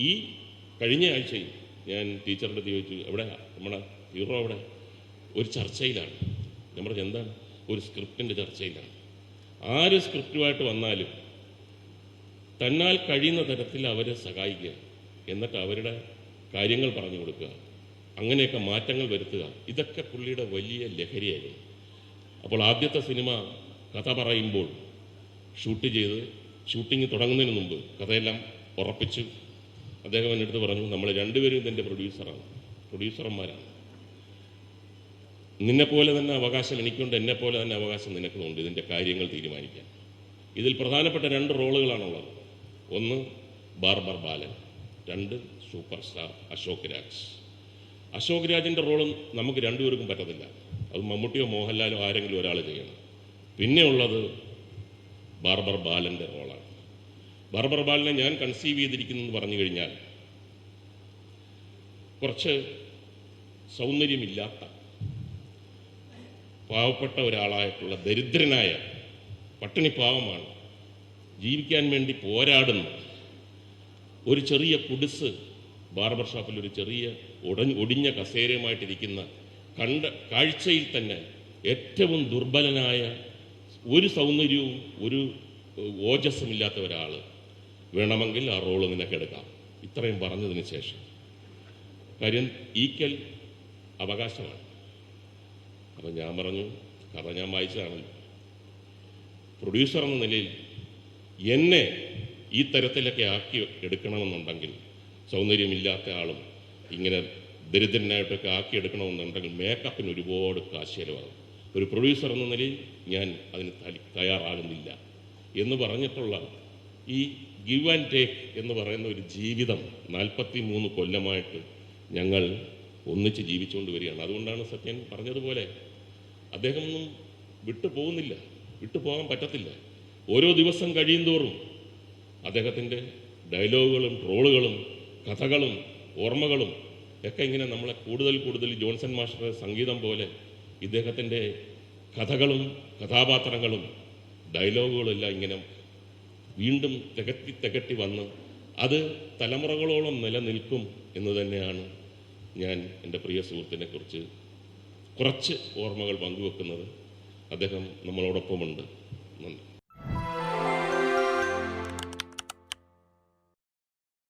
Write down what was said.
ഈ കഴിഞ്ഞ ആഴ്ചയിൽ ഞാൻ ടീച്ചറിന്റെ അടുത്ത് ചോദിച്ചു എവിടെ? നമ്മുടെ ഹീറോ അവിടെ ഒരു ചർച്ചയിലാണ്. ഞാൻ പറഞ്ഞു എന്താണ്? ഒരു സ്ക്രിപ്റ്റിന്റെ ചർച്ചയിലാണ്. ആര് സ്ക്രിപ്റ്റുമായിട്ട് വന്നാലും തന്നാൽ കഴിയുന്ന തരത്തിൽ അവരെ സഹായിക്കുക. എന്നിട്ട് അവരുടെ കാര്യങ്ങൾ പറഞ്ഞു കൊടുക്കുക. അങ്ങനെയൊക്കെ മാറ്റങ്ങൾ വരുത്തുക. ഇതൊക്കെ പുള്ളിയുടെ വലിയ ലഹരിയായിരുന്നു. അപ്പോൾ ആദ്യത്തെ സിനിമ കഥ പറയുമ്പോൾ ഷൂട്ട് ചെയ്ത് ഷൂട്ടിംഗ് തുടങ്ങുന്നതിന് മുമ്പ് കഥയെല്ലാം ഉറപ്പിച്ചു. അദ്ദേഹം എന്റെ അടുത്ത് പറഞ്ഞു നമ്മൾ രണ്ടുപേരും ഇതിന്റെ പ്രൊഡ്യൂസറാണ് പ്രൊഡ്യൂസർമാരാണ് നിന്നെപ്പോലെ തന്നെ അവകാശം എനിക്കുണ്ട് എന്നെപ്പോലെ തന്നെ അവകാശം നിനക്കുമുണ്ട് ഇതിന്റെ കാര്യങ്ങൾ തീരുമാനിക്കാൻ. ഇതിൽ പ്രധാനപ്പെട്ട രണ്ട് റോളുകളാണുള്ളത്. ഒന്ന് ബാർബർ ബാലൻ. രണ്ട് സൂപ്പർ സ്റ്റാർ അശോക് രാജ്. അശോക് രാജിന്റെ റോളും നമുക്ക് രണ്ടുപേർക്കും പറ്റത്തില്ല. അത് മമ്മൂട്ടിയോ മോഹൻലാലോ ആരെങ്കിലും ഒരാൾ ചെയ്യണം. പിന്നെ ഉള്ളത് ബാർബർ ബാലന്റെ റോളാണ്. ബാർബർ ബാലനെ ഞാൻ കൺസീവ് ചെയ്തിരിക്കുന്നു എന്ന് പറഞ്ഞു കഴിഞ്ഞാൽ കുറച്ച് സൗന്ദര്യമില്ലാത്ത പാവപ്പെട്ട ഒരാളായിട്ടുള്ള ദരിദ്രനായ പട്ടിണി പാവമാണ് ജീവിക്കാൻ വേണ്ടി പോരാടുന്ന ഒരു ചെറിയ കുടിസ് ബാർബർ ഷോപ്പിൽ ഒരു ചെറിയ ഒടിഞ്ഞ ഒടിഞ്ഞ കസേരയുമായിട്ടിരിക്കുന്ന കണ്ട കാഴ്ചയിൽ തന്നെ ഏറ്റവും ദുർബലനായ ഒരു സൗന്ദര്യവും ഒരു ഓജസ്സുമില്ലാത്ത ഒരാൾ വേണമെങ്കിൽ ആ റോൾ നിനക്കെടുക്കാം. ഇത്രയും പറഞ്ഞതിന് ശേഷം. കാര്യം ഈക്കൽ അവകാശമാണ്. അപ്പം ഞാൻ പറഞ്ഞു കഥ ഞാൻ വായിച്ചതാണല്ലോ പ്രൊഡ്യൂസർ എന്ന നിലയിൽ എന്നെ ഈ തരത്തിലൊക്കെ ആക്കി എടുക്കണമെന്നുണ്ടെങ്കിൽ സൗന്ദര്യമില്ലാത്ത ആളും ഇങ്ങനെ ദരിദ്രനായിട്ടൊക്കെ ആക്കി എടുക്കണമെന്നുണ്ടെങ്കിൽ മേക്കപ്പിന് ഒരുപാട് കാശ് ചെലവാകും. ഒരു പ്രൊഡ്യൂസർ എന്ന നിലയിൽ ഞാൻ അതിന് തയ്യാറാകുന്നില്ല. എന്ന് പറഞ്ഞിട്ടുള്ള ഈ ഗിവ് ആൻഡ് ടേക്ക് എന്ന് പറയുന്ന ഒരു ജീവിതം നാൽപ്പത്തി മൂന്ന് കൊല്ലമായിട്ട് ഞങ്ങൾ ഒന്നിച്ച് ജീവിച്ചുകൊണ്ട് വരികയാണ്. അതുകൊണ്ടാണ് സത്യൻ പറഞ്ഞതുപോലെ അദ്ദേഹമൊന്നും വിട്ടു പോകുന്നില്ല വിട്ടു പോകാൻ പറ്റത്തില്ല. ഓരോ ദിവസം കഴിയും തോറും അദ്ദേഹത്തിന്റെ ഡയലോഗുകളും ട്രോളുകളും കഥകളും ഓർമ്മകളും ഒക്കെ ഇങ്ങനെ നമ്മളെ കൂടുതൽ കൂടുതൽ ജോൺസൺ മാസ്റ്ററുടെ സംഗീതം പോലെ ഇദ്ദേഹത്തിന്റെ കഥകളും കഥാപാത്രങ്ങളും ഡയലോഗുകളും എല്ലാം ഇങ്ങനെ വീണ്ടും തികട്ടി തികട്ടി വന്ന് അത് തലമുറകളോളം നിലനിൽക്കും എന്ന് തന്നെയാണ് ഞാൻ എന്റെ പ്രിയ സുഹൃത്തിനെക്കുറിച്ച് കുറച്ച് ഓർമ്മകൾ പങ്കുവെക്കുന്നത് അദ്ദേഹം നമ്മളോടൊപ്പമുണ്ട്. നന്ദി.